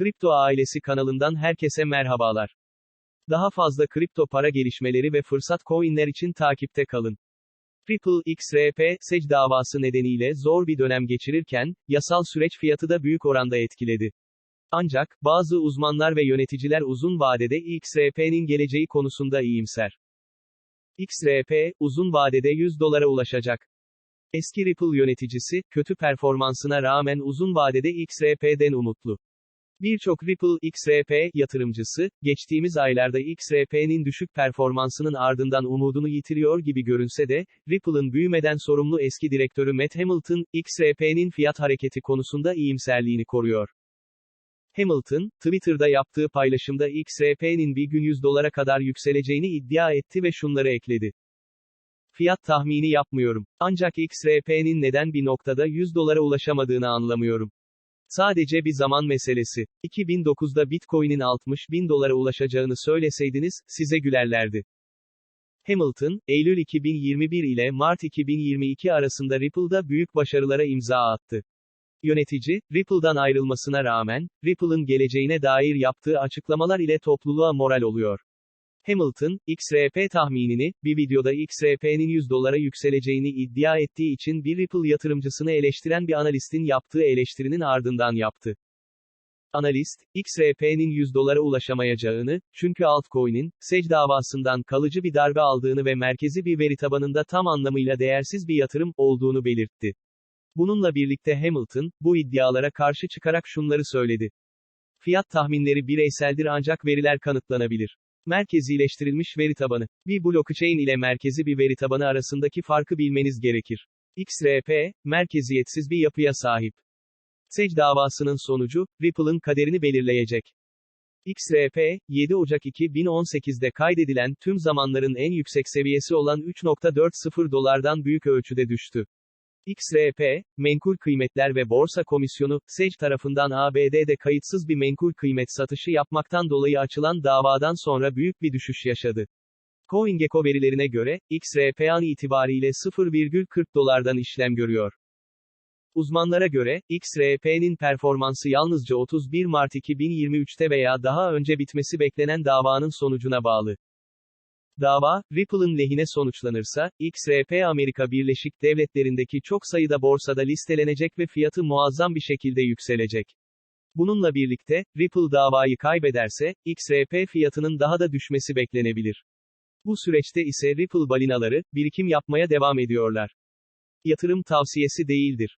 Kripto Ailesi kanalından herkese merhabalar. Daha fazla kripto para gelişmeleri ve fırsat coinler için takipte kalın. Ripple XRP, SEC davası nedeniyle zor bir dönem geçirirken, yasal süreç fiyatı da büyük oranda etkiledi. Ancak, bazı uzmanlar ve yöneticiler uzun vadede XRP'nin geleceği konusunda iyimser. XRP, uzun vadede 100 dolara ulaşacak. Eski Ripple yöneticisi, kötü performansına rağmen uzun vadede XRP'den umutlu. Birçok Ripple XRP yatırımcısı, geçtiğimiz aylarda XRP'nin düşük performansının ardından umudunu yitiriyor gibi görünse de, Ripple'ın büyümeden sorumlu eski direktörü Matt Hamilton, XRP'nin fiyat hareketi konusunda iyimserliğini koruyor. Hamilton, Twitter'da yaptığı paylaşımda XRP'nin bir gün 100 dolara kadar yükseleceğini iddia etti ve şunları ekledi. Fiyat tahmini yapmıyorum. Ancak XRP'nin neden bir noktada 100 dolara ulaşamadığını anlamıyorum. Sadece bir zaman meselesi. 2009'da Bitcoin'in 60 bin dolara ulaşacağını söyleseydiniz, size gülerlerdi. Hamilton, Eylül 2021 ile Mart 2022 arasında Ripple'da büyük başarılara imza attı. Yönetici, Ripple'dan ayrılmasına rağmen, Ripple'ın geleceğine dair yaptığı açıklamalar ile topluluğa moral oluyor. Hamilton, XRP tahminini, bir videoda XRP'nin 100 dolara yükseleceğini iddia ettiği için bir Ripple yatırımcısını eleştiren bir analistin yaptığı eleştirinin ardından yaptı. Analist, XRP'nin 100 dolara ulaşamayacağını, çünkü altcoin'in, SEC davasından kalıcı bir darbe aldığını ve merkezi bir veri tabanında tam anlamıyla değersiz bir yatırım olduğunu belirtti. Bununla birlikte Hamilton, bu iddialara karşı çıkarak şunları söyledi. Fiyat tahminleri bireyseldir ancak veriler kanıtlanabilir. Merkezileştirilmiş veri tabanı. Bir blockchain ile merkezi bir veri tabanı arasındaki farkı bilmeniz gerekir. XRP, merkeziyetsiz bir yapıya sahip. SEC davasının sonucu, Ripple'ın kaderini belirleyecek. XRP, 7 Ocak 2018'de kaydedilen tüm zamanların en yüksek seviyesi olan 3.40 dolardan büyük ölçüde düştü. XRP, Menkul Kıymetler ve Borsa Komisyonu, SEC tarafından ABD'de kayıtsız bir menkul kıymet satışı yapmaktan dolayı açılan davadan sonra büyük bir düşüş yaşadı. CoinGecko verilerine göre, XRP an itibariyle 0,40 dolardan işlem görüyor. Uzmanlara göre, XRP'nin performansı yalnızca 31 Mart 2023'te veya daha önce bitmesi beklenen davanın sonucuna bağlı. Dava, Ripple'ın lehine sonuçlanırsa, XRP Amerika Birleşik Devletleri'ndeki çok sayıda borsada listelenecek ve fiyatı muazzam bir şekilde yükselecek. Bununla birlikte, Ripple davayı kaybederse, XRP fiyatının daha da düşmesi beklenebilir. Bu süreçte ise Ripple balinaları, birikim yapmaya devam ediyorlar. Yatırım tavsiyesi değildir.